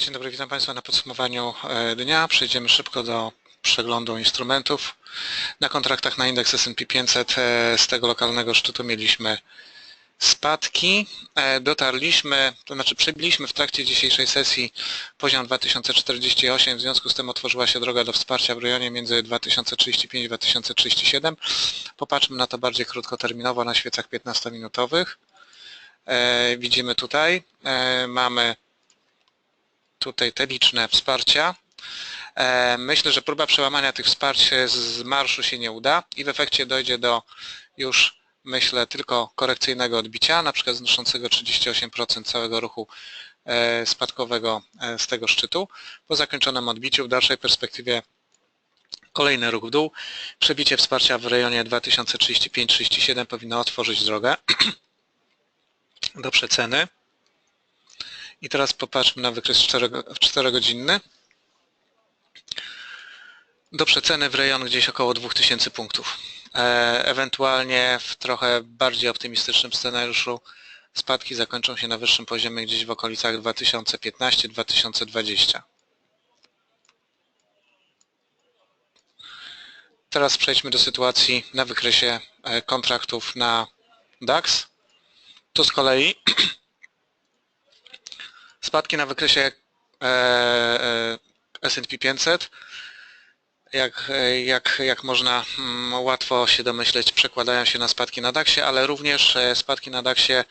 Dzień dobry, witam Państwa na podsumowaniu e, dnia. Przejdziemy szybko do przeglądu instrumentów. Na kontraktach na indeks S&P 500 e, z tego lokalnego szczytu mieliśmy spadki. E, dotarliśmy, to znaczy przebiliśmy w trakcie dzisiejszej sesji poziom 2048, w związku z tym otworzyła się droga do wsparcia w rejonie między 2035 i 2037. Popatrzmy na to bardziej krótkoterminowo na świecach 15-minutowych. Widzimy tutaj, mamy tutaj te liczne wsparcia. E, myślę, że próba przełamania tych wsparć z marszu się nie uda i w efekcie dojdzie do już myślę tylko korekcyjnego odbicia, na przykład znoszącego 38% całego ruchu e, spadkowego e, z tego szczytu. Po zakończonym odbiciu w dalszej perspektywie kolejny ruch w dół. Przebicie wsparcia w rejonie 2035-37 powinno otworzyć drogę do przeceny. I teraz popatrzmy na wykres 4-godzinny. Do przeceny w rejon gdzieś około 2000 punktów. E, ewentualnie w trochę bardziej optymistycznym scenariuszu spadki zakończą się na wyższym poziomie gdzieś w okolicach 2015-2020. Teraz przejdźmy do sytuacji na wykresie e, kontraktów na DAX. Tu z kolei Spadki na wykresie e, e, S&P 500 jak, jak, jak można mm, łatwo się domyśleć, przekładają się na spadki na DAXie, ale również e, spadki na DAXie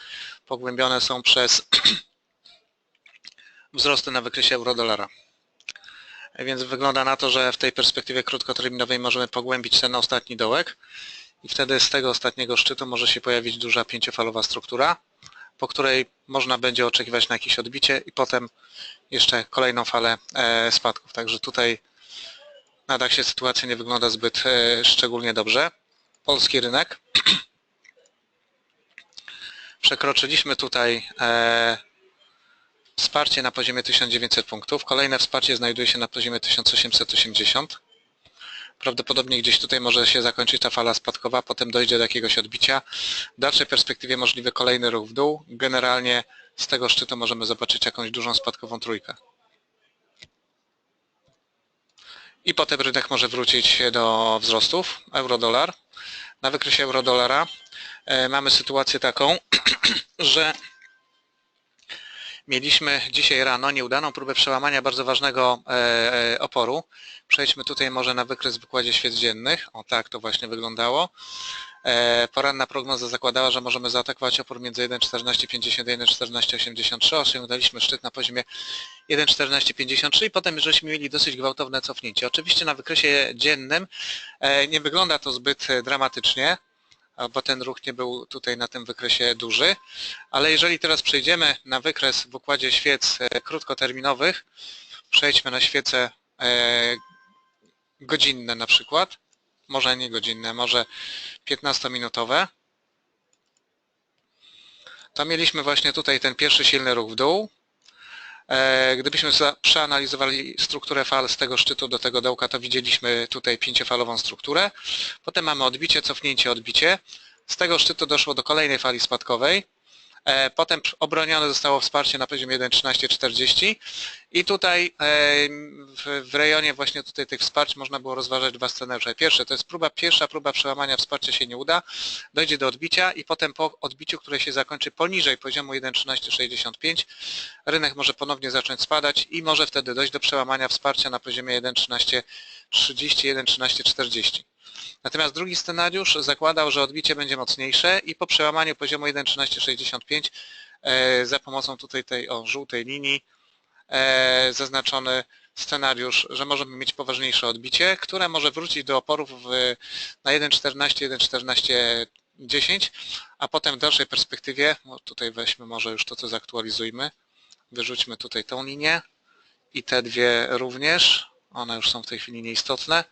pogłębione są przez wzrosty na wykresie euro-dolara. Więc wygląda na to, że w tej perspektywie krótkoterminowej możemy pogłębić ten ostatni dołek i wtedy z tego ostatniego szczytu może się pojawić duża pięciofalowa struktura po której można będzie oczekiwać na jakieś odbicie i potem jeszcze kolejną falę e, spadków. Także tutaj na DAXie sytuacja nie wygląda zbyt e, szczególnie dobrze. Polski rynek. Przekroczyliśmy tutaj e, wsparcie na poziomie 1900 punktów. Kolejne wsparcie znajduje się na poziomie 1880. Prawdopodobnie gdzieś tutaj może się zakończyć ta fala spadkowa, potem dojdzie do jakiegoś odbicia. W dalszej perspektywie możliwy kolejny ruch w dół. Generalnie z tego szczytu możemy zobaczyć jakąś dużą spadkową trójkę. I potem rynek może wrócić do wzrostów. Euro-dolar. Na wykresie euro-dolara e, mamy sytuację taką, że Mieliśmy dzisiaj rano nieudaną próbę przełamania bardzo ważnego e, e, oporu. Przejdźmy tutaj może na wykres w wykładzie świec dziennych. O tak to właśnie wyglądało. E, poranna prognoza zakładała, że możemy zaatakować opór między 1.1450 a 1.1483. Osiągnęliśmy szczyt na poziomie 1.1453 i potem żeśmy mieli dosyć gwałtowne cofnięcie. Oczywiście na wykresie dziennym nie wygląda to zbyt dramatycznie bo ten ruch nie był tutaj na tym wykresie duży. Ale jeżeli teraz przejdziemy na wykres w układzie świec e, krótkoterminowych, przejdźmy na świece e, godzinne na przykład, może nie godzinne, może 15-minutowe, to mieliśmy właśnie tutaj ten pierwszy silny ruch w dół, gdybyśmy przeanalizowali strukturę fal z tego szczytu do tego dołka, to widzieliśmy tutaj pięciofalową strukturę. Potem mamy odbicie, cofnięcie, odbicie. Z tego szczytu doszło do kolejnej fali spadkowej. E, potem obronione zostało wsparcie na poziomie 1.1340 i tutaj e, w rejonie właśnie tutaj tych wsparć można było rozważać dwa scenariusze. Pierwsze to jest próba, pierwsza próba przełamania wsparcia się nie uda, dojdzie do odbicia i potem po odbiciu, które się zakończy poniżej poziomu 1.1365 rynek może ponownie zacząć spadać i może wtedy dojść do przełamania wsparcia na poziomie 1.1330, 1.1340. Natomiast drugi scenariusz zakładał, że odbicie będzie mocniejsze i po przełamaniu poziomu 1.1365 e, za pomocą tutaj tej o, żółtej linii e, zaznaczony scenariusz, że możemy mieć poważniejsze odbicie, które może wrócić do oporów w, na 1.14, 1.14.10, a potem w dalszej perspektywie, tutaj weźmy może już to, co zaktualizujmy, wyrzućmy tutaj tą linię i te dwie również, one już są w tej chwili nieistotne.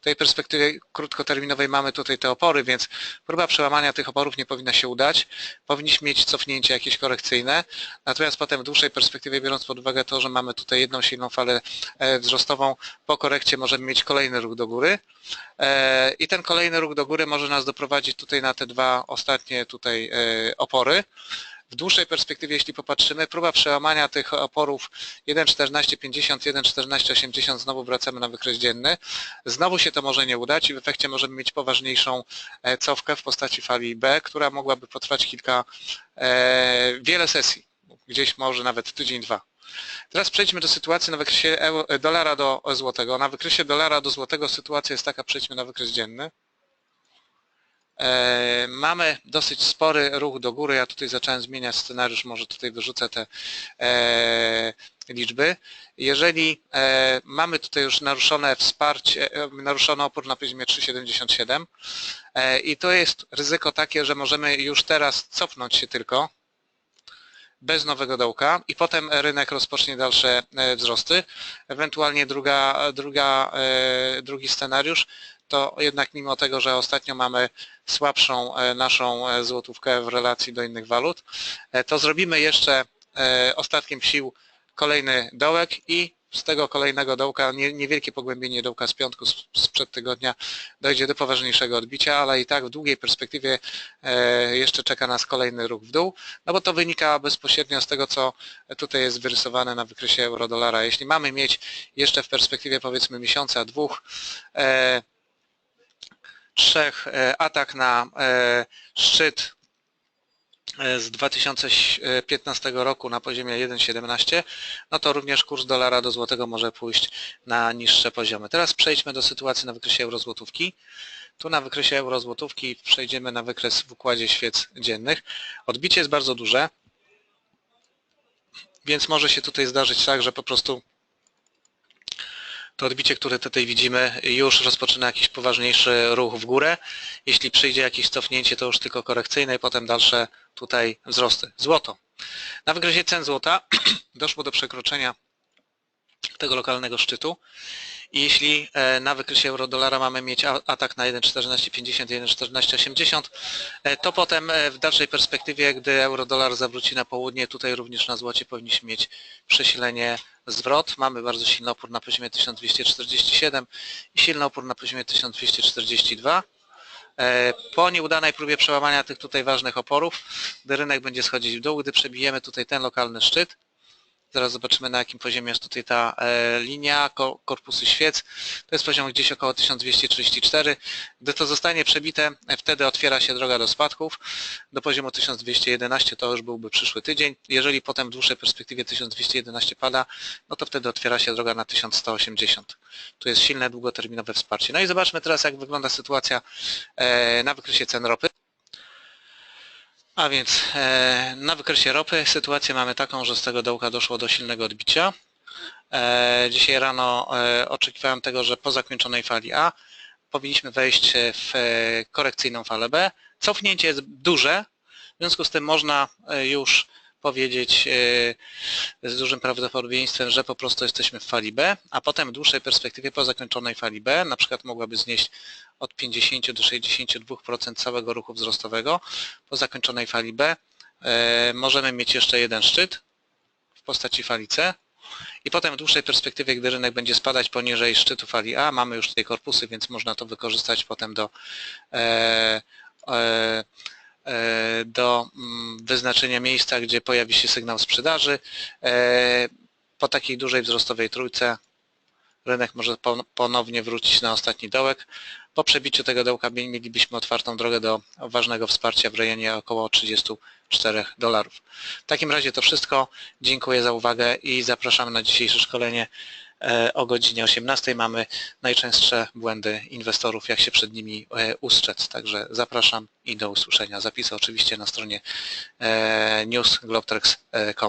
W tej perspektywie krótkoterminowej mamy tutaj te opory, więc próba przełamania tych oporów nie powinna się udać. Powinniśmy mieć cofnięcie jakieś korekcyjne, natomiast potem w dłuższej perspektywie, biorąc pod uwagę to, że mamy tutaj jedną silną falę e, wzrostową, po korekcie możemy mieć kolejny ruch do góry e, i ten kolejny ruch do góry może nas doprowadzić tutaj na te dwa ostatnie tutaj e, opory. W dłuższej perspektywie, jeśli popatrzymy, próba przełamania tych oporów 1,1450, 1,1480, znowu wracamy na wykres dzienny. Znowu się to może nie udać i w efekcie możemy mieć poważniejszą e, cofkę w postaci fali B, która mogłaby potrwać kilka, e, wiele sesji, gdzieś może nawet tydzień, dwa. Teraz przejdźmy do sytuacji na wykresie dolara do złotego. Na wykresie dolara do złotego sytuacja jest taka, przejdźmy na wykres dzienny. E, Mamy dosyć spory ruch do góry. Ja tutaj zacząłem zmieniać scenariusz, może tutaj wyrzucę te e, liczby. Jeżeli e, mamy tutaj już naruszone wsparcie, naruszony opór na poziomie 3,77 e, i to jest ryzyko takie, że możemy już teraz cofnąć się tylko bez nowego dołka i potem rynek rozpocznie dalsze e, wzrosty. Ewentualnie druga, druga, e, drugi scenariusz to jednak mimo tego, że ostatnio mamy słabszą e, naszą złotówkę w relacji do innych walut, to zrobimy jeszcze ostatkiem sił kolejny dołek i z tego kolejnego dołka, nie- niewielkie pogłębienie dołka z piątku sprzed tygodnia dojdzie do poważniejszego odbicia, ale i tak w długiej perspektywie e, jeszcze czeka nas kolejny ruch w dół, no bo to wynika bezpośrednio z tego, co tutaj jest wyrysowane na wykresie euro-dolara. Jeśli mamy mieć jeszcze w perspektywie powiedzmy miesiąca, dwóch, e, trzech e, atak na szczyt z 2015 roku na poziomie 1,17, no to również kurs dolara do złotego może pójść na niższe poziomy. Teraz przejdźmy do sytuacji na wykresie euro-złotówki. Tu na wykresie euro-złotówki przejdziemy na wykres w układzie świec dziennych. Odbicie jest bardzo duże, więc może się tutaj zdarzyć tak, że po prostu to odbicie, które tutaj widzimy, już rozpoczyna jakiś poważniejszy ruch w górę. Jeśli przyjdzie jakieś cofnięcie, to już tylko korekcyjne i potem dalsze tutaj wzrosty. Złoto. Na wykresie cen złota doszło do przekroczenia tego lokalnego szczytu. I jeśli e, na wykresie euro-dolara mamy mieć atak na 1,1450, 1,1480, e, to potem e, w dalszej perspektywie, gdy euro-dolar zawróci na południe, tutaj również na złocie powinniśmy mieć przesilenie zwrot. Mamy bardzo silny opór na poziomie 1247 i silny opór na poziomie 1242. E, Po nieudanej próbie przełamania tych tutaj ważnych oporów, gdy rynek będzie schodzić w dół, gdy przebijemy tutaj ten lokalny szczyt, zaraz zobaczymy na jakim poziomie jest tutaj ta e, linia, ko- korpusy świec, to jest poziom gdzieś około 1234. Gdy to zostanie przebite, e, wtedy otwiera się droga do spadków do poziomu 1211, to już byłby przyszły tydzień. Jeżeli potem w dłuższej perspektywie 1211 pada, no to wtedy otwiera się droga na 1180. Tu jest silne, długoterminowe wsparcie. No i zobaczmy teraz, jak wygląda sytuacja e, na wykresie cen ropy. A więc e, na wykresie ropy sytuację mamy taką, że z tego dołka doszło do silnego odbicia. E, Dzisiaj rano e, oczekiwałem tego, że po zakończonej fali A powinniśmy wejść w korekcyjną falę B. Cofnięcie jest duże, w związku z tym można już powiedzieć e, z dużym prawdopodobieństwem, że po prostu jesteśmy w fali B, a potem w dłuższej perspektywie po zakończonej fali B na przykład mogłaby znieść od 50 do 62% całego ruchu wzrostowego. Po zakończonej fali B e, możemy mieć jeszcze jeden szczyt w postaci fali C i potem w dłuższej perspektywie, gdy rynek będzie spadać poniżej szczytu fali A, mamy już tutaj korpusy, więc można to wykorzystać potem do e, e, do mm, wyznaczenia miejsca, gdzie pojawi się sygnał sprzedaży. E, Po takiej dużej wzrostowej trójce rynek może pon- ponownie wrócić na ostatni dołek. Po przebiciu tego dołka mie- mielibyśmy otwartą drogę do ważnego wsparcia w rejonie około 34 dolarów. W takim razie to wszystko. Dziękuję za uwagę i zapraszamy na dzisiejsze szkolenie e, o godzinie 18. Mamy najczęstsze błędy inwestorów, jak się przed nimi e, ustrzec. Także zapraszam i do usłyszenia. Zapisy oczywiście na stronie e, newsglobtreks.com.